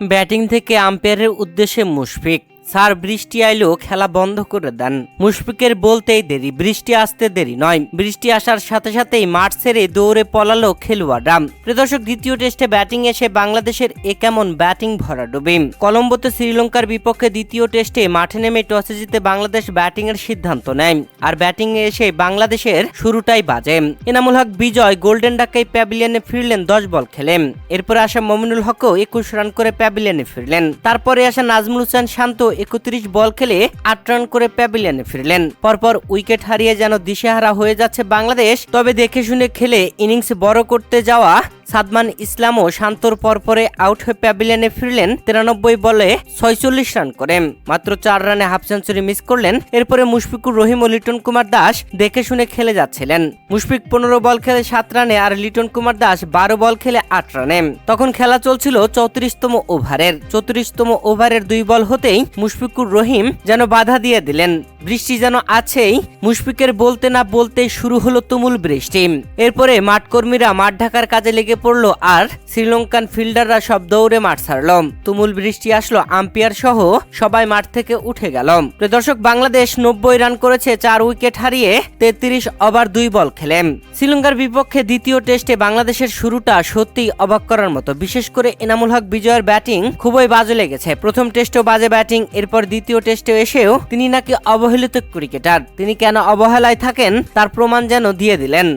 Batting থেকে আম্পায়ারের উদ্দেশ্যে Mushfiq. Sir, বৃষ্টি আইলেও খেলা বন্ধ করে দেন। মুশফিকের বলতেই দেরি, বৃষ্টি আসতে দেরি নয়। বৃষ্টি আসার সাথে সাথেই মাঠ ছেড়ে দৌড়ে পলালো খেলোয়াড়রা। প্রদর্শক দ্বিতীয় টেস্টে ব্যাটিং এসে বাংলাদেশের এ কেমন ব্যাটিং ভরাডুবি কলম্বোতে শ্রীলঙ্কার বিপক্ষে দ্বিতীয় টেস্টে মাঠে নেমে টসে জিতে বাংলাদেশ ব্যাটিং এর সিদ্ধান্ত নেয়। আর ব্যাটিং এ এসে বাংলাদেশের শুরুটাই বাজে। এনামুল হক বিজয়, গোল্ডেন ডাকাই প্যাভিলিয়নে ফিরলেন, দশ বল খেলেন এরপরে আসা মমিনুল হকও একুশ রান করে প্যাভিলিয়নে ফিরলেন। তারপরে আসা নাজমুল হোসেন শান্ত একত্রিশ বল খেলে আট রান করে প্যাভিলিয়নে ফিরলেন। পরপর উইকেট হারিয়ে যেন দিশেহারা হয়ে যাচ্ছে বাংলাদেশ, তবে দেখে শুনে খেলে ইনিংস বড় করতে যাওয়া সাদমান ইসলামও শান্তর পরপরে আউট হয়ে প্যাভিলিয়নে ফিরলেন তিরানব্বই বলে ছয়চল্লিশ রান করে মাত্র চার রানে হাফ সেঞ্চুরি মিস করলেন। এরপরে মুশফিকুর রহিম ও লিটন কুমার দাস দেখে শুনে খেলে যাচ্ছিলেন। মুশফিক পনেরো বল খেলে সাত রানে আর লিটন কুমার দাস বারো বল খেলে আট রানে। তখন খেলা চলছিল চৌত্রিশতম ওভারের। চৌত্রিশতম ওভারের দুই বল হতেই মুশফিকুর রহিম যেন বাধা দিয়ে দিলেন। বৃষ্টি যেন আছেই, মুশফিকের বলতে না বলতেই শুরু হলো তুমুল বৃষ্টি। এরপরে মাঠকর্মীরা মাঠ ঢাকার কাজে লেগে পড়ল আর শ্রীলঙ্কান ফিল্ডাররা সব দৌড়ে মাঠ ছাড়ল তুমুল বৃষ্টি আসলো আম্পায়ার সহ সবাই মাঠ থেকে উঠে গেল প্রিয় দর্শক, বাংলাদেশ নব্বই রান করেছে, চার উইকেট হারিয়ে তেত্রিশ ওভার দুই বল খেলেন। শ্রীলঙ্কার বিপক্ষে দ্বিতীয় টেস্টে বাংলাদেশের শুরুটা সত্যিই অবাক করার মতো। বিশেষ করে এনামুল হক বিজয়ের ব্যাটিং খুবই বাজে লেগেছে। প্রথম টেস্টেও বাজে ব্যাটিং, এরপর দ্বিতীয় টেস্টে এসেও তিনি নাকি অবহেলিত ক্রিকেটার। তিনি কেন অবহেলায় থাকেন, তার প্রমাণ যেন দিয়ে দিলেন।